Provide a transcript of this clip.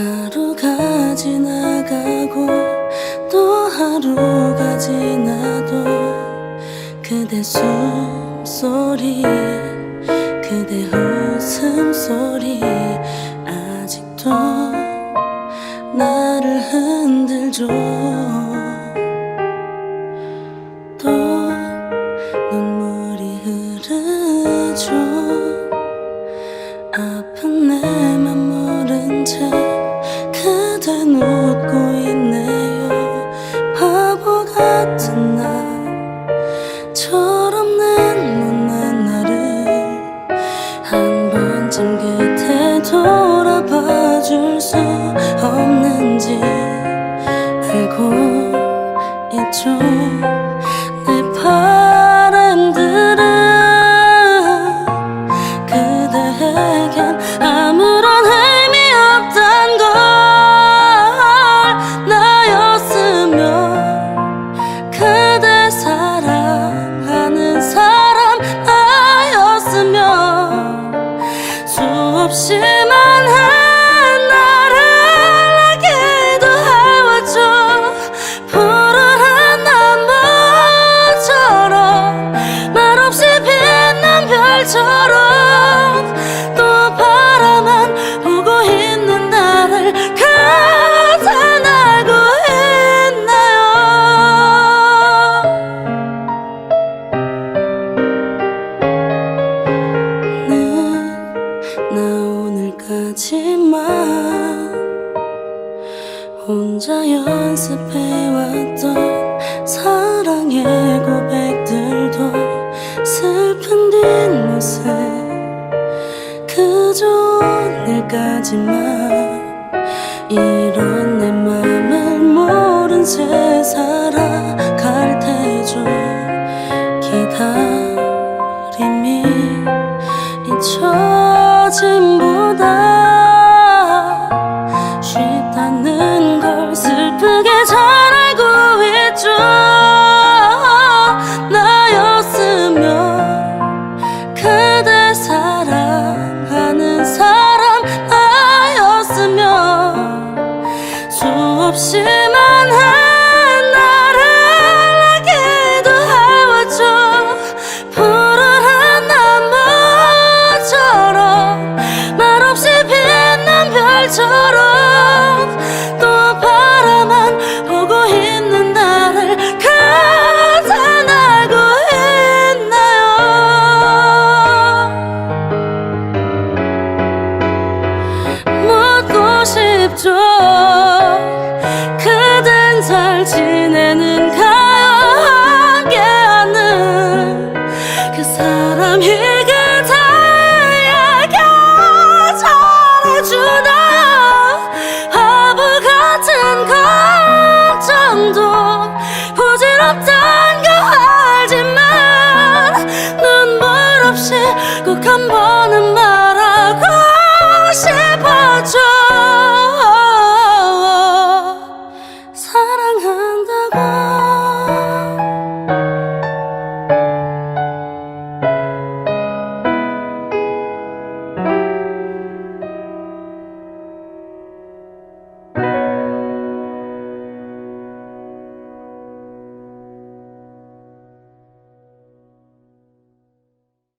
하루가 지나가고 또 하루가 지나도 그대 숨소리 그대 웃음소리 아직도 나를 흔들죠. 또 눈물이 흐르죠. 있죠. 내 바람들은 그대에겐 아무런 의미 없단 걸 나였으면 그대 사랑하는 사람 나였으면 수없이 많은 혼자 연습해왔던 사랑의 고백들도 슬픈 뒷모습 그저 오늘까지만. 이런 내 맘을 모른 채 살아갈 테죠. 기다림이 잊혀짐보다. 싶죠 그댄 잘 지.